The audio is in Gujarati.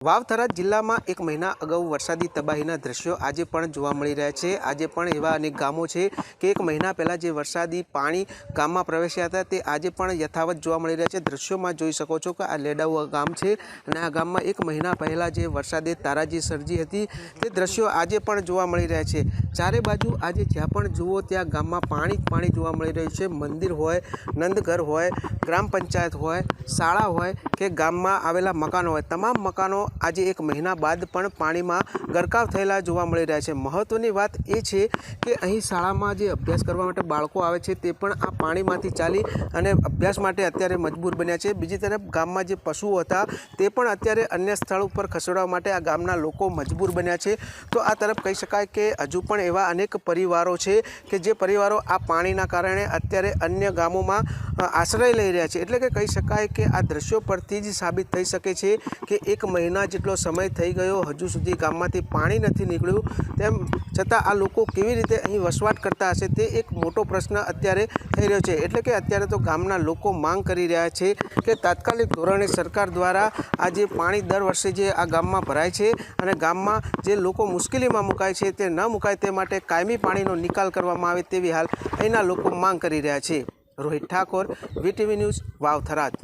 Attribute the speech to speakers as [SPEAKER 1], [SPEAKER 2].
[SPEAKER 1] વાવથરા જિલ્લામાં એક મહિના અગાઉ વરસાદી તબાહીના દ્રશ્યો આજે પણ જોવા મળી રહ્યા છે. આજે પણ એવા અનેક ગામો છે કે એક મહિના પહેલાં જે વરસાદી પાણી ગામમાં પ્રવેશ્યા હતા તે આજે પણ યથાવત જોવા મળી રહ્યા છે. દ્રશ્યોમાં જોઈ શકો છો કે આ લેડાઉ ગામ છે અને આ ગામમાં એક મહિના પહેલાં જે વરસાદે તારાજી સર્જી હતી તે દ્રશ્યો આજે પણ જોવા મળી રહ્યા છે. ચારે બાજુ આજે જ્યાં પણ જુઓ ત્યાં ગામમાં પાણી જ પાણી જોવા મળી રહ્યું છે. મંદિર હોય, નંદઘર હોય, ગ્રામ પંચાયત હોય, શાળા હોય કે ગામમાં આવેલા મકાનો હોય. તમામ મકાનો આજે એક મહિના બાદ પણ પાણીમાં ગરકાવ થયેલા જોવા મળી રહ્યા છે. મહત્ત્વની વાત એ છે કે અહીં શાળામાં જે અભ્યાસ કરવા માટે બાળકો આવે છે તે પણ આ પાણીમાંથી ચાલી અને અભ્યાસ માટે અત્યારે મજબૂર બન્યા છે. બીજી તરફ ગામમાં જે પશુઓ હતા તે પણ અત્યારે અન્ય સ્થળ ઉપર ખસેડવા માટે આ ગામના લોકો મજબૂર બન્યા છે. તો આ તરફ કહી શકાય કે હજુ પણ એવા અનેક પરિવારો છે કે જે પરિવારો આ પાણીના કારણે અત્યારે અન્ય ગામોમાં આશ્રય લઈ રહ્યા છે. એટલે કે કહી શકાય કે આ દ્રશ્યો પરથી જ સાબિત થઈ શકે છે કે એક મહિના જેટલો સમય થઈ ગયો, હજુ સુધી ગામમાંથી પાણી નથી નીકળ્યું. તેમ છતાં આ લોકો કેવી રીતે અહીં વસવાટ કરતા હશે તે એક મોટો પ્રશ્ન અત્યારે થઈ રહ્યો છે. એટલે કે અત્યારે તો ગામના લોકો માંગ કરી રહ્યા છે કે તાત્કાલિક ધોરણે સરકાર દ્વારા આ જે પાણી દર વર્ષે જે આ ગામમાં ભરાય છે અને ગામમાં જે લોકો મુશ્કેલીમાં મુકાય છે તે ન મુકાય તે માટે કાયમી પાણીનો નિકાલ કરવામાં આવે તેવી હાલ અહીંના લોકો માંગ કરી રહ્યા છે. Rohit Thakor VTV news Vav Tharad